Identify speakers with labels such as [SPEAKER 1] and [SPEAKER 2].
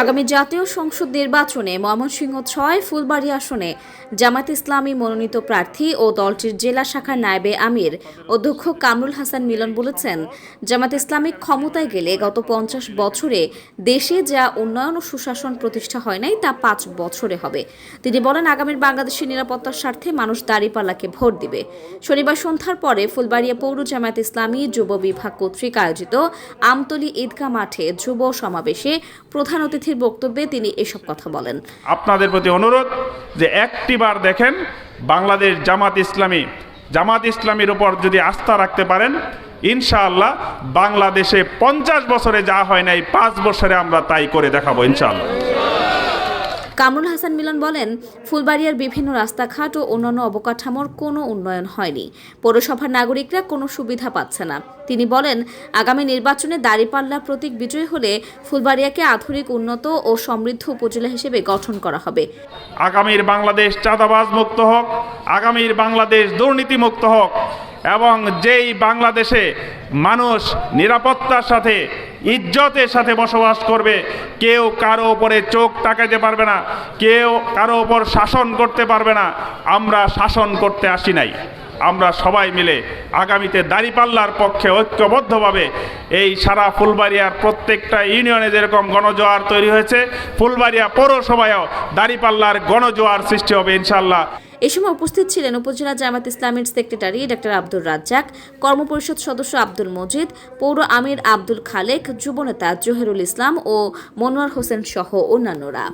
[SPEAKER 1] আগামী জাতীয় সংসদ নির্বাচনে ময়মনসিংহ ছয়, ফুলবাড়ি আসনে জামাত ইসলামী মনোনীত প্রার্থী ও দলটির জেলা শাখার নায়েবে আমির। অধ্যক্ষ কামরুল হাসান মিলন বলেছেন জামাত ইসলামী ক্ষমতায় গেলে গত পঞ্চাশ বছরে দেশে যা উন্নয়ন ও সুশাসন প্রতিষ্ঠা হয় নাই, তা পাঁচ বছরে হবে। তিনি বলেন, আগামীর বাংলাদেশের নিরাপত্তার স্বার্থে মানুষ দাঁড়িপাল্লাকে ভোট দিবে। শনিবার সন্ধ্যার পরে ফুলবাড়িয়া পৌর জামায়াত ইসলামী যুব বিভাগ কর্তৃক আয়োজিত আমতলী ঈদগাহ মাঠে যুব সমাবেশে প্রধান অতিথির বক্তব্যে তিনি এসব কথা বলেন।
[SPEAKER 2] আপনাদের প্রতি অনুরোধ যে একটিবার দেখেন, বাংলাদেশ জামাত ইসলামী, জামাত ইসলামীর উপর যদি আস্থা রাখতে পারেন, ইনশাআল্লাহ বাংলাদেশে পঞ্চাশ বছরে যা হয় নাই, পাঁচ বছরে আমরা তাই করে দেখাবো, ইনশাআল্লাহ।
[SPEAKER 1] কামরুল হাসান মিলন বলেন, ফুলবাড়িয়ার বিভিন্ন রাস্তাঘাট ও অন্যান্য অবকাঠামোর কোনো উন্নয়ন হয়নি। পৌরসভার নাগরিকরা কোনো সুবিধা পাচ্ছে না। তিনি বলেন, আগামী নির্বাচনে দাঁড়িপাল্লা প্রতীক বিজয়ী হলে ফুলবাড়িয়াকে আধুনিক, উন্নত ও সমৃদ্ধ উপজেলা হিসেবে গঠন করা হবে।
[SPEAKER 2] আগামীর বাংলাদেশ চাঁদাবাজ মুক্ত হোক, আগামীর বাংলাদেশ দুর্নীতি মুক্ত হোক, এবং যেই বাংলাদেশে মানুষ নিরাপত্তার সাথে ইজ্জতের সাথে বসবাস করবে। কেউ কারও ওপরে চোখ তাকাতে পারবে না, কেউ কারও ওপর শাসন করতে পারবে না। আমরা শাসন করতে আসি নাই। আমরা সবাই মিলে আগামীতে দাঁড়িপাল্লার পক্ষে ঐক্যবদ্ধভাবে এই সারা ফুলবাড়িয়ার প্রত্যেকটা ইউনিয়নে যেরকম গণজোয়ার তৈরি হয়েছে, ফুলবাড়িয়া পৌরসভায়ও দাঁড়িপাল্লার গণজোয়ার সৃষ্টি হবে ইনশাল্লাহ
[SPEAKER 1] এ সময় উপস্থিত ছিলেন উপজেলা জামাত ইসলামের সেক্রেটারি ডক্টর আব্দুর রাজ্জাক, কর্মপরিষদ সদস্য আব্দুল মজিদ, পৌর আমির আব্দুল খালেক, যুবনেতা জহিরুল ইসলাম ও মনোয়ার হোসেন সহ অন্যান্যরা।